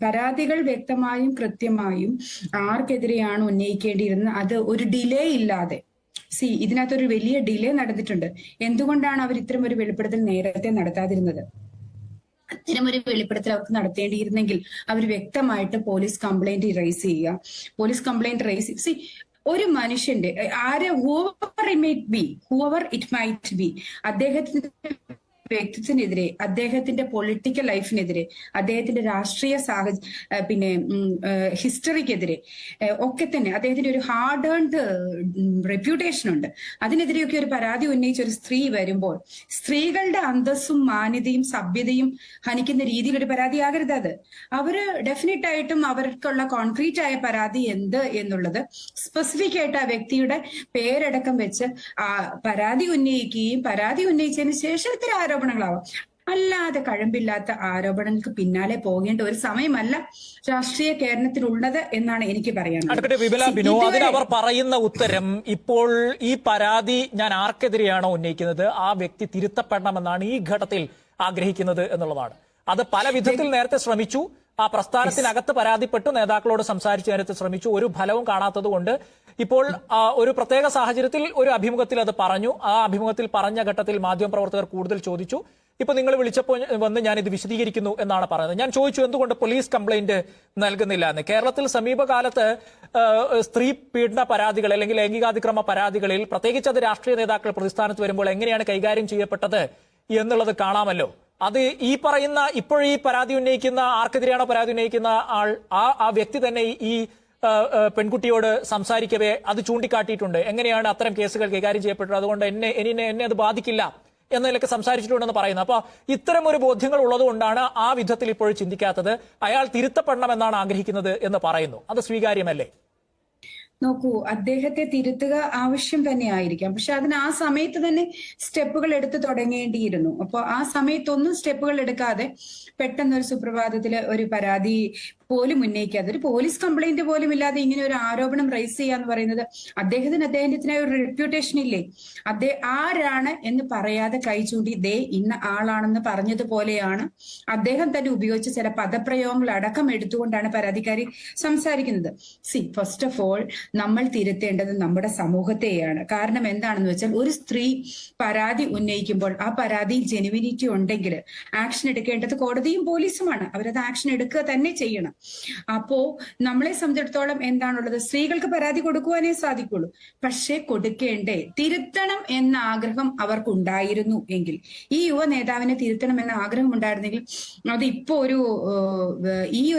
പരാതികൾ വ്യക്തമായും കൃത്യമായും ആർക്കെതിരെയാണ് ഉന്നയിക്കേണ്ടിയിരുന്നത്. അത് ഒരു ഡിലേ ഇല്ലാതെ. സി ഇതിനകത്തൊരു വലിയ ഡിലേ നടന്നിട്ടുണ്ട്. എന്തുകൊണ്ടാണ് അവർ ഇത്തരം ഒരു വെളിപ്പെടുത്തൽ നേരത്തെ നടത്താതിരുന്നത്? അത്തരമൊരു വെളിപ്പെടുത്തൽ അവർക്ക് നടത്തേണ്ടിയിരുന്നെങ്കിൽ അവർ വ്യക്തമായിട്ട് പോലീസ് കംപ്ലൈന്റ് റേസ് ചെയ്യുക. പോലീസ് കംപ്ലൈന്റ് റേസ് സി ഒരു മനുഷ്യന്റെ ആര് whoever it be whoever it might be അദ്ദേഹത്തിന്റെ വ്യക്തിത്വത്തിനെതിരെ അദ്ദേഹത്തിന്റെ പൊളിറ്റിക്കൽ ലൈഫിനെതിരെ അദ്ദേഹത്തിന്റെ രാഷ്ട്രീയ സാഹചര്യ പിന്നെ ഹിസ്റ്ററിക്കെതിരെ ഒക്കെ തന്നെ അദ്ദേഹത്തിന്റെ ഒരു ഹാർഡ് ഏൺഡ് റെപ്യൂട്ടേഷൻ ഉണ്ട്. അതിനെതിരെയൊക്കെ ഒരു പരാതി ഉന്നയിച്ച ഒരു സ്ത്രീ വരുമ്പോൾ സ്ത്രീകളുടെ അന്തസ്സും മാന്യതയും സഭ്യതയും ഹനിക്കുന്ന രീതിയിൽ ഒരു പരാതിയാകരുത് അത്. അവർ ഡെഫിനറ്റ് ആയിട്ടും അവർക്കുള്ള കോൺക്രീറ്റ് ആയ പരാതി എന്ത് എന്നുള്ളത് സ്പെസിഫിക് ആയിട്ട് ആ വ്യക്തിയുടെ പേരടക്കം വെച്ച് ആ പരാതി ഉന്നയിക്കുകയും പരാതി ഉന്നയിച്ചതിന് ശേഷം ഇത്തരം ആരോപണങ്ങളാവാം. അല്ലാതെ കഴമ്പില്ലാത്ത ആരോപണങ്ങൾക്ക് പിന്നാലെ പോകേണ്ട ഒരു സമയമല്ല രാഷ്ട്രീയ കേരളത്തിലുള്ളത് എന്നാണ് എനിക്ക് പറയാനുള്ളത് അവർ പറയുന്ന ഉത്തരം ഇപ്പോൾ ഈ പരാതി ഞാൻ ആർക്കെതിരെയാണോ ഉന്നയിക്കുന്നത്? ആ വ്യക്തി തിരുത്തപ്പെടണമെന്നാണ് ഈ ഘട്ടത്തിൽ ആഗ്രഹിക്കുന്നത് എന്നുള്ളതാണ്. അത് പല വിധത്തിൽ നേരത്തെ ശ്രമിച്ചു. ആ പ്രസ്ഥാനത്തിനകത്ത് പരാതിപ്പെട്ടു നേതാക്കളോട് സംസാരിച്ചു നേരത്തെ ശ്രമിച്ചു. ഒരു ഫലവും കാണാത്തത് കൊണ്ട് ഇപ്പോൾ ഒരു പ്രത്യേക സാഹചര്യത്തിൽ ഒരു അഭിമുഖത്തിൽ അത് പറഞ്ഞു. ആ അഭിമുഖത്തിൽ പറഞ്ഞ ഘട്ടത്തിൽ മാധ്യമപ്രവർത്തകർ കൂടുതൽ ചോദിച്ചു. ഇപ്പൊ നിങ്ങൾ വിളിച്ചപ്പോൾ വന്ന് ഞാൻ ഇത് വിശദീകരിക്കുന്നു എന്നാണ് പറയുന്നത് ഞാൻ ചോദിച്ചു എന്തുകൊണ്ട് പോലീസ് കംപ്ലൈന്റ് നൽകുന്നില്ല എന്ന്? കേരളത്തിൽ സമീപകാലത്ത് സ്ത്രീ പീഡന പരാതികൾ അല്ലെങ്കിൽ ലൈംഗികാതിക്രമ പരാതികളിൽ പ്രത്യേകിച്ച് അത് രാഷ്ട്രീയ നേതാക്കൾ പ്രതിസ്ഥാനത്ത് വരുമ്പോൾ എങ്ങനെയാണ് കൈകാര്യം ചെയ്യപ്പെട്ടത് എന്നുള്ളത് കാണാമല്ലോ. അത് ഈ പറയുന്ന ഇപ്പോഴീ പരാതി ഉന്നയിക്കുന്ന ആർക്കെതിരെയാണോ പരാതി ഉന്നയിക്കുന്ന ആൾ ആ ആ വ്യക്തി തന്നെ ഈ- പെൺകുട്ടിയോട് സംസാരിക്കവേ അത് ചൂണ്ടിക്കാട്ടിയിട്ടുണ്ട്. എങ്ങനെയാണ് അത്തരം കേസുകൾ കൈകാര്യം ചെയ്യപ്പെട്ടത്? അതുകൊണ്ട് എന്നെ എന്നെ എന്നെ അത് ബാധിക്കില്ല എന്നതിലൊക്കെ സംസാരിച്ചിട്ടുണ്ടെന്ന് പറയുന്നത് അപ്പോൾ ഇത്തരം ഒരു ബോധ്യങ്ങൾ ഉള്ളതുകൊണ്ടാണ് ആ വിധത്തിൽ ഇപ്പോൾ ചിന്തിക്കാത്തത്. അയാൾ തിരുത്തപ്പെടണമെന്നാണ് ആഗ്രഹിക്കുന്നത് എന്ന് പറയുന്നു. അത് സ്വീകാര്യമല്ലേ? നോക്കൂ അദ്ദേഹത്തെ തിരുത്തുക ആവശ്യം തന്നെ ആയിരിക്കാം പക്ഷെ അതിന് ആ സമയത്ത് തന്നെ സ്റ്റെപ്പുകൾ എടുത്തു തുടങ്ങേണ്ടിയിരുന്നു. അപ്പോൾ ആ സമയത്തൊന്നും സ്റ്റെപ്പുകൾ എടുക്കാതെ പെട്ടെന്ന് ഒരു സുപ്രഭാതത്തിൽ ഒരു പരാതി പോലും ഉന്നയിക്കാതെ. ഒരു പോലീസ് കംപ്ലൈന്റ് പോലും ഇല്ലാതെ ഇങ്ങനെ ഒരു ആരോപണം റൈസ് ചെയ്യാന്ന് പറയുന്നത് അദ്ദേഹത്തിന് അദ്ദേഹത്തിന് ഒരു റെപ്യൂട്ടേഷൻ ഇല്ലേ? അദ്ദേഹം ആരാണ് എന്ന് പറയാതെ കൈ ചൂണ്ടി ദേ ഇന്ന ആളാണെന്ന് പറഞ്ഞതുപോലെയാണ് അദ്ദേഹം തന്നെ ഉപയോഗിച്ച ചില പദപ്രയോഗങ്ങൾ അടക്കം എടുത്തുകൊണ്ടാണ് പരാതിക്കാരി സംസാരിക്കുന്നത്. സി ഫസ്റ്റ് ഓഫ് ഓൾ നമ്മൾ തിരുത്തേണ്ടത് നമ്മുടെ സമൂഹത്തെയാണ്. കാരണം എന്താണെന്ന് വെച്ചാൽ ഒരു സ്ത്രീ പരാതി ഉന്നയിക്കുമ്പോൾ ആ പരാതിയിൽ ജെനുവിനിറ്റി ഉണ്ടെങ്കിൽ ആക്ഷൻ എടുക്കേണ്ടത് കോടതിയും പോലീസുമാണ്. അവരത് ആക്ഷൻ എടുക്കുക തന്നെ ചെയ്യണം. അപ്പോ നമ്മളെ സംബന്ധിച്ചിടത്തോളം എന്താണുള്ളത്? സ്ത്രീകൾക്ക് പരാതി കൊടുക്കുവാനേ സാധിക്കുള്ളൂ. പക്ഷേ കൊടുക്കേണ്ടേ. തിരുത്തണം എന്ന ആഗ്രഹം അവർക്കുണ്ടായിരുന്നു എങ്കിൽ. ഈ യുവ നേതാവിനെ തിരുത്തണം എന്ന ആഗ്രഹം ഉണ്ടായിരുന്നെങ്കിൽ അത് ഇപ്പോ ഒരു ഈ